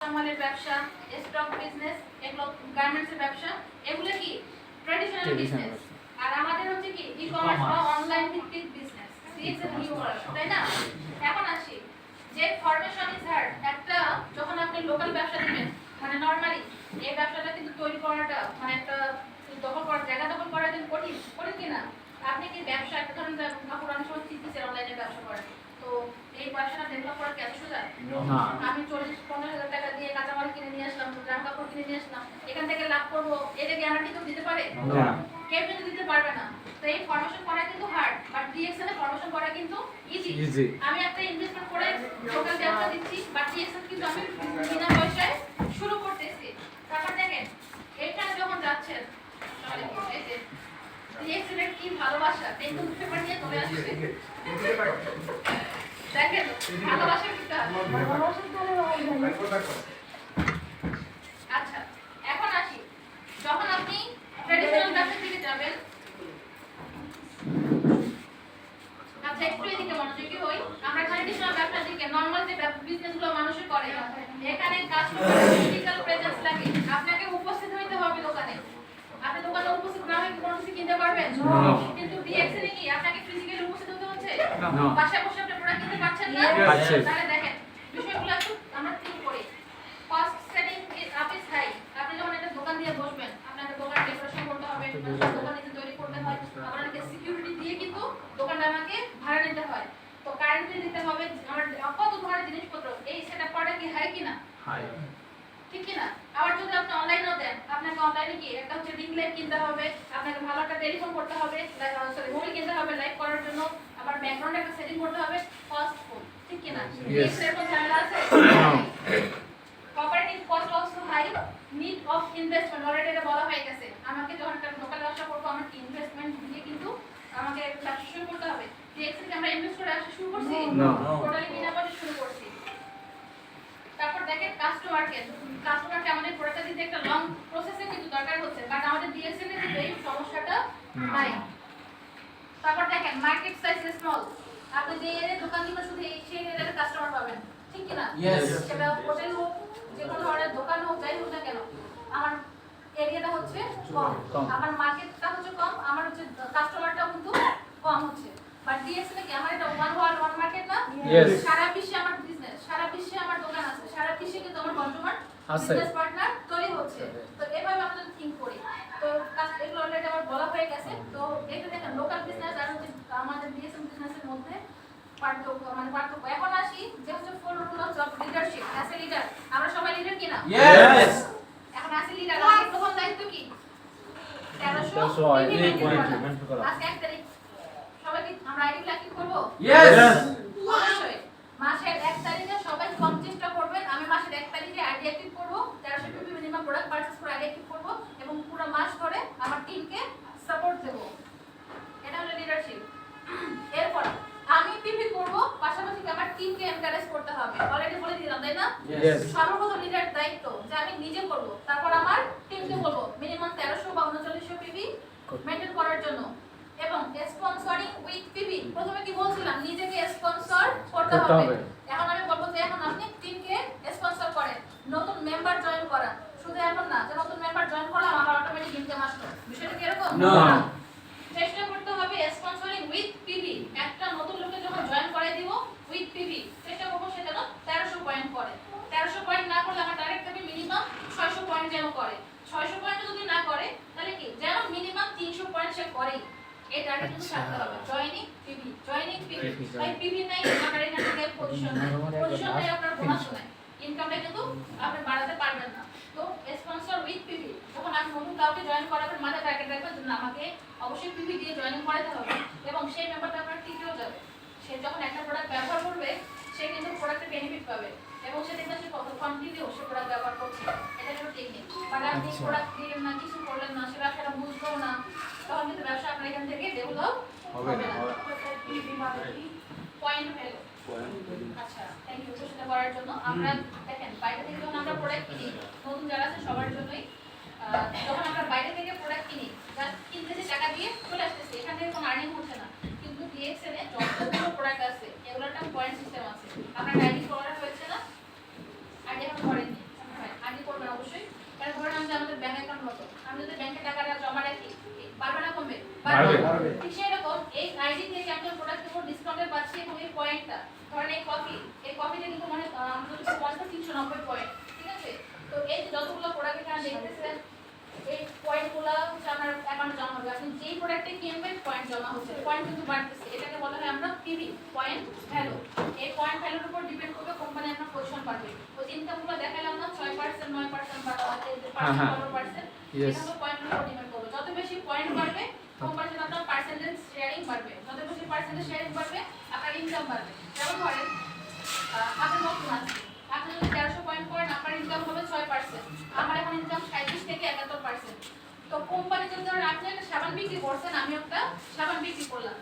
কাঁচামালের ব্যবসা stock business এগুলো গার্মেন্টসের ব্যবসা এগুলো কি? Traditional বিজনেস আর আমাদের হচ্ছে কি ই কমার্স বা অনলাইন ভিত্তিক business it's a new world তাই না? এখন আসি। যে ফরমেশন ইজ হার্ড একটা যখন আপনি লোকাল ব্যবসা দিবেন মানে নরমালি এই ব্যবসাটা কিন্তু তৈরি করাটা মানে একটা দখল করার জায়গা দখল করা কিন্তু কঠিন কঠিন কি না? আপনি কি ব্যবসা একটা ধরুন কাপড় অনেক সময় শিখতেছেন অনলাইনে ব্যবসা করেন। তো এই ব্যবসাটা ডেভেলপ করা কি এত সোজা? আমি চল্লিশ পঞ্চাশ হাজার টাকা দিয়ে কাঁচামাল কিনে নিয়ে আসলাম জামা কাপড় কিনে নিয়ে আসলাম। এখান থেকে লাভ করব এটা গ্যারান্টি কেউ দিতে পারে? কেউ কিন্তু দিতে পারবে না। তো এই ফরমেশন করা কিন্তু hard but D X L A formation করা কিন্তু ইজি আমি একটা ইনভেস্টমেন্ট করে লোকাল ব্যবসা দিচ্ছি বাট ডিএক্সএল কিন্তু আমি বিনা পয়সায় শুরু করতেছি। তারপর দেখেন এখানে যখন যাচ্ছেন ডিএক্সএল এর কি ভালোবাসা দেখুন পেপার নিয়ে চলে আসছে। দেখেন ভালোবাসা কিন্তু আচ্ছা এখন আসি। যখন আপনি ট্রেডিশনাল ব্যবসা থেকে যাবেন আচ্ছা একটু এদিকে মনোযোগী হই। আমরা ট্রেডিশনাল ব্যবসা থেকে নরমাল যে বিজনেসগুলো মানুষে করে এখানে কাস্টমার ফিজিক্যাল প্রেজেন্স লাগে। আপনাকে উপস্থিত হইতে হবে দোকানে। আপনি দোকানে উপস্থিত না হয়ে কোনো কিছু কিনতে পারবেন. কিন্তু ডিএক্সএল কি আপনাকে ফিজিক্যালি উপস্থিত হতে হচ্ছে? No. বাসায় বসে কিনা? ঠিক কি না আবার যদি আপনি অনলাইনেও দেন আপনাকে অনলাইনে কি একটা হচ্ছে রিং লাইট কিনতে হবে আপনাকে ভালো একটা টেলিফোন করতে হবে সরি ঘড়ি কিনতে হবে লাইভ করার জন্য আবার ব্যাকগ্রাউন্ড একটা সেটিং করতে হবে কস্টফুল ঠিক কি না Yes. এরকম ঝামেলা আছে? Operating cost also high need of investment already এটা বলা হয়ে গেছে আমাকে যখন একটা লোকাল ব্যবসা করব আমার ইনভেস্টমেন্ট দিয়ে কিন্তু আমাকে ব্যবসা শুরু করতে হবে। ডিএক্সএল কে আমরা ইনভেস্ট করে ব্যবসা শুরু করছি? টোটালি বিনা পয়সা শুরু করছি। তারপর দেখেন কাস্টমারকে কাস্টমারকে আমাদের প্রোডাক্টটা দিতে একটা লং প্রসেসে কিন্তু দরকার হচ্ছে বাট আমাদের ডিএক্সএল এর এই সমস্যাটা নাই। তারপর দেখেন মার্কেট সাইজ স্মল আপনি যে দোকান দিবেন শুধু এই সেই এরিয়ার কাস্টমার পাবেন। ঠিক কি না Yes. সেটা হোটেল হোক যে কোনো ধরনের দোকান হোক যাই হোক না কেন। আমার এরিয়াটা হচ্ছে কম। আমার মার্কেটটা হচ্ছে কম আমার হচ্ছে কাস্টমারটাও কিন্তু কম হচ্ছে। বাট ডিএক্সএল কি? আমার এটা ওয়ান ওয়ার্ল্ড ওয়ান মার্কেট না. সারা বিশ্বে আমার বিজনেস সারা বিশ্বে আমার দোকান আছে। সারা বিশ্বে কিন্তু আমার কনজিউমার আছে। বিজনেস পার্থক্য মানে পার্থক্য এখন আসি যে হচ্ছে full of leadership as leader আমরা সবাই লিডার কিনা Yes. এখন আসি লিডার আমাদের প্রথম দায়িত্ব কি তেরোশো তেরোশো আইডি implement implement করা। করা। আজকে এক তারিখ সবাই কি আমরা আইডি ক্লাকিং করব Yes. অবশ্যই মাসের এক তারিখে সবাই কম চেষ্টা করবেন আমি মাসের এক তারিখে আইডি অ্যাক্টিভ করব তেরোশো পিপি মিনিমাম প্রোডাক্ট পারচেস করে আইডি অ্যাক্টিভ করব এবং পুরো মাস ধরে আমার টিমকে সাপোর্ট দেবো এটা হলো লিডারশিপ এরপর আমি পিপি করব পাশাপাশি আমার টিমকে এনকারেজ করতে হবে অলরেডি বলে দিলাম তাই না Yes. সর্বপ্রথম লিডার দায়িত্ব যে আমি নিজে করব। তারপর আমার টিমকে বলব। মিনিমাম তেরোশো বা উনচল্লিশশো পিপি মেনটেন করার জন্য। এবং স্পন্সরিং উইথ পিপি প্রথমে কি বলছিলাম? নিজেকে স্পন্সর করতে হবে। এখন আমি বলব যে এখন আপনি টিমকে স্পন্সর করেন। নতুন মেম্বার জয়েন করান শুধু এখন না যে নতুন মেম্বার জয়েন করলাম আমার অটোমেটিক ইনকাম আসলো। বিষয়টা কি এরকম? না। চেষ্টা করতে হবে স্পন্সরিং উইথ পিভি একটা নতুন লোকে যখন জয়েন করাই দিব উইথ পিভি চেষ্টা করব সে যেন তেরোশো পয়েন্ট করে তেরোশো পয়েন্ট না করলে আমার টার্গেট থাকবে মিনিমাম ছয়শো পয়েন্ট যেন করে ছয়শো পয়েন্ট যদি না করে তাহলে কি যেন মিনিমাম তিনশো পয়েন্ট সে করেই হবে joining PV joining PV PV, PV নাই আপনার এখান থেকে পজিশন পজিশন নাই। আপনার বোনাস নাই। ইনকামটা কিন্তু আপনি বাড়াতে পারবেন না। তো স্পন্সর উইথ পিভি যখন আপনি নতুন কাউকে জয়েন করাবেন মাথায় টার্গেট রাখবেন যে আমাকে অবশ্যই পিভি দিয়ে জয়েনিং করাতে হবে। এবং সেই মেম্বারটা আপনার টিকেও যাবে। সে যখন একটা প্রোডাক্ট ব্যবহার করবে সে কিন্তু প্রোডাক্টের বেনিফিট পাবে। এবং সে দেখবে সে কত কন্টিনিউ সে প্রোডাক্ট ব্যবহার করছে। এটা হলো টেকনিক মানে আপনি আচ্ছা। প্রোডাক্ট দিলেন না কিছু করলেন না সে ব্যবসাটা বুঝলো না তখন এখান থেকে ডেভেলপ হবে না। না। পয়েন্ট ভ্যালু আচ্ছা থ্যাংক ইউ সেটা করার জন্য। আমরা দেখেন বাইরে থেকে যখন আমরা প্রোডাক্ট কিনি নতুন যারা আছে সবার জন্যই যখন আমরা বাইরে থেকে প্রোডাক্ট কিনি জাস্ট কিনতেছি টাকা দিয়ে চলে আসতেছি এখান থেকে কোনো আর্নিং হচ্ছে না। কিন্তু এ যতগুলো প্রোডাক্ট আছে এগুলোর একটা পয়েন্ট সিস্টেম আছে। আপনার আইডি করা হয়েছে না আইডি এখন করেননি বাড়বে। ঠিক সেরকম এই আইডি থেকে আমি প্রোডাক্টের উপর ডিসকাউন্টে পাচ্ছি এবং এই পয়েন্টটা ধরেন এই কফি এই কফিটা কিন্তু মানে পয়েন্টটা তিনশো নব্বই পয়েন্ট ঠিক আছে? তো এই যে যতগুলো প্রোডাক্ট এখানে দেখতেছেন এই পয়েন্টগুলো হচ্ছে আমার অ্যাকাউন্টে জমা হবে। আপনি যেই প্রোডাক্টে কিনবেন পয়েন্ট জমা হচ্ছে। পয়েন্ট কিন্তু বাড়তেছে। এটাকে বলা হয় আমরা পিভি পয়েন্ট ভ্যালু এই পয়েন্ট ভ্যালুর উপর ডিপেন্ড করবে কোম্পানি আপনার পজিশন পাবে ওই ইনকামগুলো দেখালাম না ছয় পার্সেন্ট নয় পার্সেন্ট বা। পনেরো পার্সেন্ট. এটা পয়েন্টের উপর ডিপেন্ড করবে। যত বেশি পয়েন্ট বাড়বে কোম্পানির আপনার পার্সেন্টেজ শেয়ারিং বাড়বে। যত বেশি পার্সেন্টেজ শেয়ারিং বাড়বে আপনার ইনকাম বাড়বে। যেমন ধরেন আপনার নতুন আছে। আপনি যদি তেরোশো পয়েন্ট করেন আপনার ইনকাম হবে ছয় পার্সেন্ট আমার এখন ইনকাম সাঁত্রিশ থেকে একাত্তর পার্সেন্ট তো কোম্পানি যদি ধরেন আপনি একটা সাবান বিক্রি করছেন আমি একটা সাবান বিক্রি করলাম।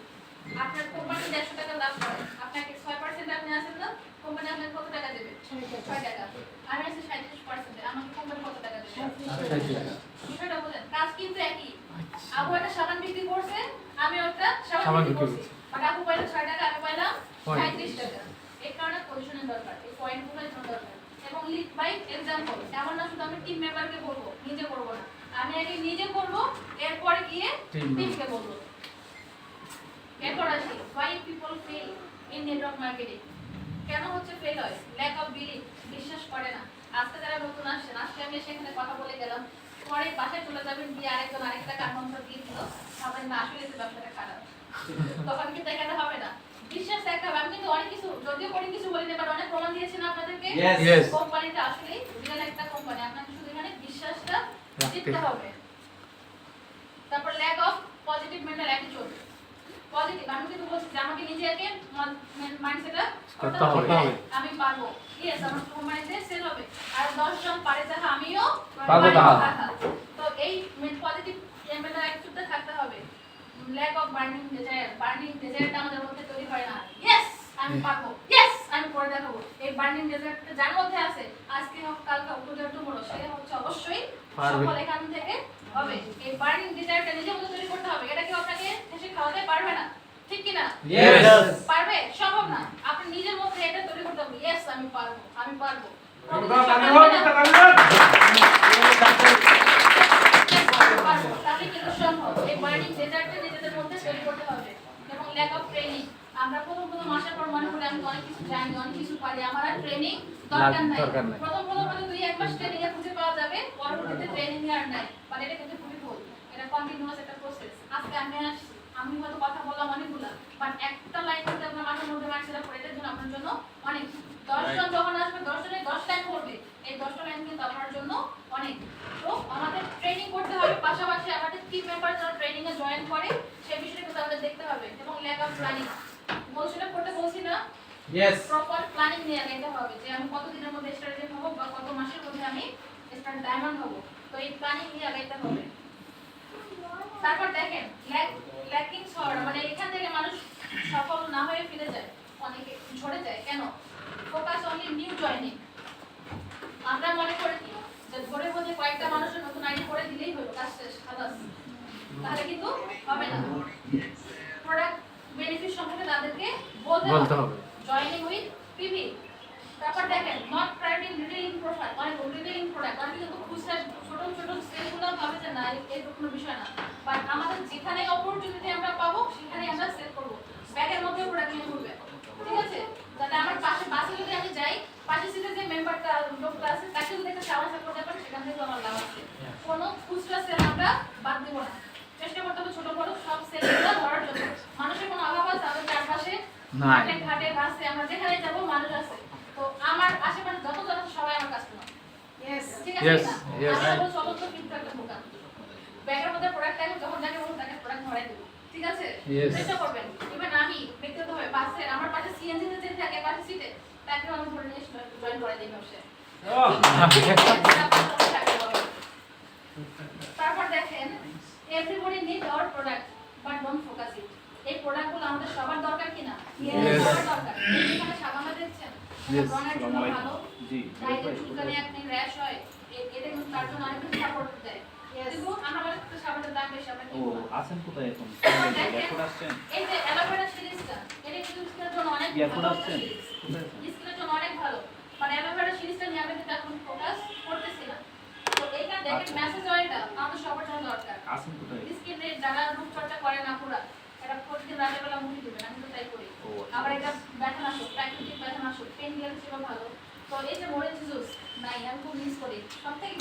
আপনার কোম্পানি দেড়শো টাকা লাভ করে। আপনাকে ছয় পার্সেন্ট আপনি আসেন না কোম্পানি আপনাকে কত টাকা দেবে? ছয় টাকা। আমি আছি সাঁত্রিশ পার্সেন্ট আমাকে কোম্পানি কত টাকা দেবে? বিষয়টা বোঝেন কাজ কিন্তু একই। আপু একটা সাবান বিক্রি করছে আমি ওটা সাবান বিক্রি করছি বাট আপু পাইলো ছয় টাকা আমি পাইলাম Point. সাঁত্রিশ টাকা এই কারণে পজিশনের দরকার এই পয়েন্টগুলো দরকার এবং লিড বাই এক্সাম্পল এমন না শুধু আমি টিম মেম্বারকে বলব নিজে করব না। আমি আগে নিজে করব এরপরে গিয়ে টিমকে বলব। এরপর আসি। Why people fail in network marketing? কেন হচ্ছে ফেল হয়? ল্যাক অফ বিলিভ বিশ্বাস করে না। আজকে যারা নতুন আসছেন আজকে আমি সেখানে কথা বলে গেলাম। পরে বাসায় চলে যাবেন গিয়ে আরেকজন আরেকটা কামন্ত দিয়ে দিল ভাবেন না আসলে ব্যবসাটা খারাপ। তখন কিন্তু এখানে হবে না। বিশ্বাস দেখাবে। আমি কিন্তু অনেক কিছু যদিও করে কিছু বলি না বাট অনেক প্রমাণ দিয়েছি না আপনাদেরকে। Yes. Yes. কোম্পানিটা আসলে রিয়েল একটা কোম্পানি। আপনাকে শুধু এখানে বিশ্বাসটা রাখতে জিততে হবে। তারপর lack of positive mental attitude positive আমি কিন্তু বলছি যে আমাকে নিজেকে মাইন্ডসেটটা করতে হবে। আমি পারব। ইয়েস আমার কোম্পানিতে সেল হবে। আর 10 জন পারে যাহা আমিও পারব তাহা। তো এই পজিটিভ মেন্টাল অ্যাটিটিউডটা থাকতে হবে lack of burning desire burning ডিজায়ারটা আমাদের মধ্যে তৈরি হয় না। ইয়েস আমি পারব। ইয়েস আমি করে দেখাবো। এই বার্নিং ডিজায়ারটা যার মধ্যে আছে আজকে হোক কালকে হোক টুডে টুমোরো সে হচ্ছে অবশ্যই সফল এখান থেকে হবে। এই বার্নিং ডিজায়ারটা নিজের মধ্যে তৈরি করতে হবে। এটা কি আপনাকে হেসে খাওয়াতে পারবে না? ঠিক কি না Yes. পারবে? সম্ভব না। আপনি নিজের মধ্যে এটা তৈরি করতে হবে। ইয়েস আমি পারব। আমি পারব। পারব। ল্যাক অফ ট্রেনিং আমরা প্রথম প্রথম আসার পর মনে করি আমি অনেক কিছু জানি অনেক কিছু পারি। আমার আর ট্রেনিং দরকার নাই। প্রথম প্রথম হয়তো দুই এক মাস ট্রেনিং এ খুঁজে পাওয়া যাবে পরবর্তীতে ট্রেনিং আর নাই। মানে এটা কিন্তু খুবই ভুল। এটা কন্টিনিউয়াস একটা প্রসেস আজকে আমি আসছি আমি হয়তো কথা বললাম অনেকগুলা বাট একটা লাইন যদি আপনার মাথার মধ্যে মার্কসটা পড়ে এটার জন্য আপনার জন্য অনেক দশজন যখন আসবে দশ জনের দশ লাইন পড়বে এই দশটা লাইন কিন্তু আপনার জন্য অনেক তো আমাদের ট্রেনিং করতে হবে পাশাপাশি আমাদের টিম মেম্বার যারা ট্রেনিং এ জয়েন করে সেই বিষয়টা কিন্তু আমাদের দেখতে হবে এবং ল্যাক অফ প্ল্যানিং বলছিলাম করতে বলছি না Yes. প্রপার প্ল্যানিং নিয়ে আগাইতে হবে যে আমি কত দিনের মধ্যে স্টার্টেড হব বা কত মাসের মধ্যে আমি স্টার্ট ডায়মন্ড হব। তো এই প্ল্যানিং নিয়ে আগাইতে হবে। তারপর দেখেন ল্যাকিং হওয়ার মানে এখান থেকে মানুষ সফল না হয়ে ফিরে যায় অনেকে ঝরে যায়। কেন? ফোকাস অনলি নিউ জয়নিং আমরা মনে করি কি? যে ধরে বোঝে কয়েকটা মানুষের নতুন আইডি করে দিলেই হলো কাজ শেষ খালাস তাহলে কিন্তু হবে না। প্রোডাক্ট বেনিফিট সম্পর্কে তাদেরকে বলতে হবে হবে জয়েনিং উইথ পিভি তারপর দেখেন নট প্রাইভেট রিটেলিং প্রোডাক্ট অনেক রিটেলিং প্রোডাক্ট অনেকে কিন্তু খুচরা ছোট ছোট সেলগুলো ভাবে যে না কোনো বিষয় না। বাট আমাদের যেখানে অপরচুনিটি আমরা পাবো সেখানে আমরা সেল করব। ব্যাগের মধ্যে প্রোডাক্ট নিয়ে ঘুরবে। ঠিক আছে? যাতে আমার পাশে বাসে যদি আমি যাই পাশে সিটে যে মেম্বারটা লোকটা আছে তাকে যদি একটা সাহায্য করতে পারি সেখান থেকে আমার লাভ আছে। কোনো খুচরা সেল আমরা বাদ দেবো না। চেষ্টা করতে হবে ছোট বড় সব সেলগুলো ধরার জন্য। মানুষের কোনো অভাব আছে আমাদের চারপাশে? ঘাটে ঘাটে বাসে আমরা যেখানে যাব মানুষ আছে। তো আমার আশেপাশে যত জন সবাই আমার কাস্টমার ঠিক আছে? Yes, না? yes. আমি হব চলন্ত কিন্তু একটা দোকান ব্যাগের মধ্যে প্রোডাক্ট থাকে যখন যাকে বলব তাকে প্রোডাক্ট ধরাই দেবো। ঠিক আছে? চেষ্টা করবেন। ইভেন আমি ব্যক্তিগতভাবে বাসে আমার পাশে সিএনজি তে যে থাকে পাশে সিটে তাকেও আমি ধরে নিয়ে জয়েন করে দিই ব্যবসায়। তারপর দেখেন everybody need our product but don't focus it এই প্রোডাক্টগুলো আমাদের সবার দরকার কিনা? সবার দরকার। এখানে সাবানটা দেখছেন ব্রণের জন্য ভালো। জি চুলকানি একনি র্যাশ হয়। এটা কিন্তু তার জন্য অনেক সাপোর্ট আছেন কোথায় এখন? এখন আসছেন? এই যে সিরিজটা এখন আসছেন? অনেক ভালো। মানে আচ্ছা। করে না এটা বেলা আমি তো তাই করি। আচ্ছা। আবার এটা ব্যথা প্রাকৃতিক ব্যথা পেন ভালো। তো এই যে জুস আমি খুব মিস করি। সব থেকে